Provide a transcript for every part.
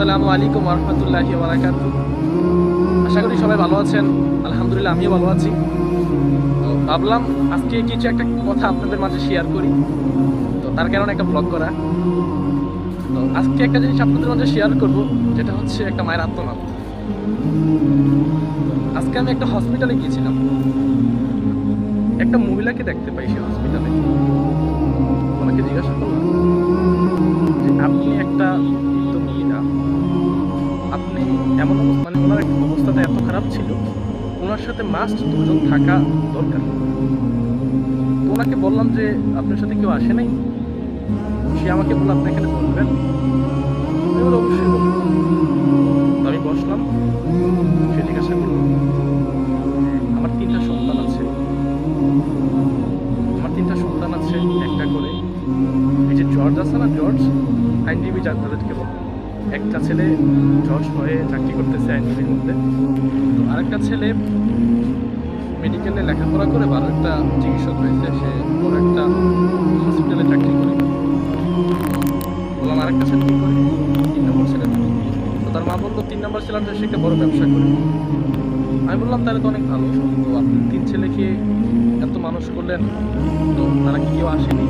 আসসালামু আলাইকুম রহমতুল্লাহি বারাকাত। আশা করি সবাই ভালো আছেন। আলহামদুলিল্লাহ, আমিও ভালো আছি। তো ভাবলাম আজকে কিছু একটা কথা আপনাদের মাঝে শেয়ার করি। তো তার কারণে একটা ব্লগ করা। তো আজকে একটা জিনিস আপনাদের মাঝে শেয়ার করব, যেটা হচ্ছে একটা মায়ের আত্মনাথ আজকে আমি একটা হসপিটালে গিয়েছিলাম। একটা মহিলাকে দেখতে পাই সেই হসপিটালে ওনাকে জিজ্ঞাসা করলাম যে, আপনি একটা ওনার অবস্থাটা এত খারাপ ছিল, ওনার সাথে মাস্ট দুজন থাকা দরকার। তো ওনাকে বললাম যে, আপনার সাথে কেউ আসে নাই? সে আমাকে বলল, আপনি এখানে বলবেন অবশ্যই বলব। আমি বসলাম, সে জিজ্ঞাসা করল, আমার তিনটা সন্তান আছে। আমার তিনটা সন্তান আছে একটা করে, এই যে জর্জ আছে না, জর্জ? আইনজীবী যা তাদেরকে বলে। একটা ছেলে জর্জ হয়ে চাকরি করতেছে আইনজীবীর মধ্যে। তো আরেকটা ছেলে মেডিকেলে লেখাপড়া করে ভালো একটা চিকিৎসক হয়েছে, সে বড় একটা হসপিটালে চাকরি করে। বললাম, আরেকটা ছেলে কি করে? তিন নম্বর ছেলে। তো তার মা বলল, তিন নম্বর ছেলেটা সে একটা বড় ব্যবসা করে। আমি বললাম, তাহলে তো অনেক ভালো, তো আপনি তিন ছেলেকে এত মানুষ করলেন, তো তারা কি কেউ আসেনি?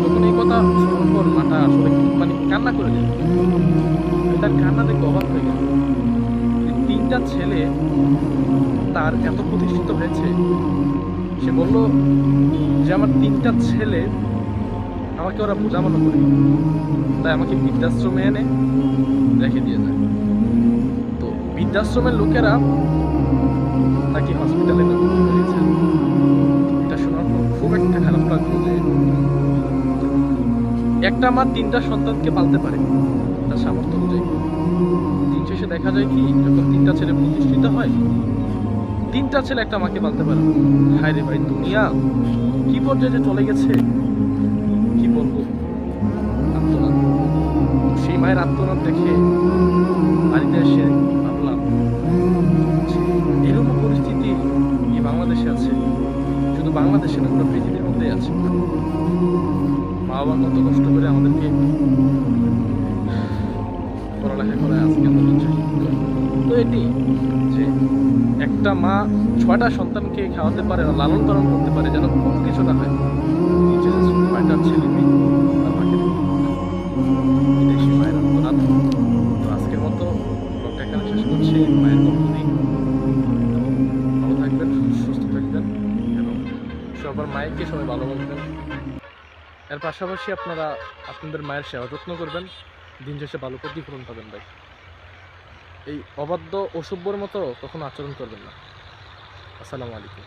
তখন এই কথা শোনার পর মাটা আসলে মানে কান্না করে দিল। তার কান্না দেখে অবাক হয়ে গেল। তিনটা ছেলে তার এত প্রতিষ্ঠিত হয়েছে। সে বলল, যে আমার তিনটা ছেলে, আমাকে ওরা বোঝামানো করে। তাই আমাকে বৃদ্ধাশ্রমে এনে রেখে দিয়ে যায়। তো বৃদ্ধাশ্রমের লোকেরা তাকে হসপিটালে ভর্তি করেছে। একটা মা তিনটা সন্তানকে পালতে পারে, তার সামর্থ্য অনুযায়ী। দিন শেষে দেখা যায় কি, যখন তিনটা ছেলে প্রতিষ্ঠিত হয়, তিনটা ছেলে একটা মাকে পালতে পারে। হায় রে ভাই, দুনিয়া কি পর্যায়ে চলে গেছে? কি বলব? সেই মায়ের আত্মনাথ দেখে বাড়িতে এসে ভাবলাম এরকম পরিস্থিতি এই বাংলাদেশে আছে? শুধু বাংলাদেশে না পৃথিবীর মধ্যেই আছে। মা বাবা কত কষ্ট করে আমাদেরকে পড়ালেখা করায় আজকে আমরা তো এটি যে একটা মা ছয়টা সন্তানকে খাওয়াতে পারে না লালন পালন করতে পারে যেন কোনো কিছু না হয়। নিজের ছয়টা ছেলে মায়ের আত্মনাথ তো আজকের মতো ব্লগটা এখানে শেষ মায়ের ভালো থাকবেন, সুস্থ থাকবেন এবং সবার মায়েরকে সবাই ভালোবাসবেন। এর পাশাপাশি আপনারা আপনাদের মায়ের সেবা যত্ন করবেন। দিন শেষে ভালো প্রতিফলন পাবেন ভাই। এই অবাধ্য অসভ্যর মতো কখনো আচরণ করবেন না। আসসালামু আলাইকুম।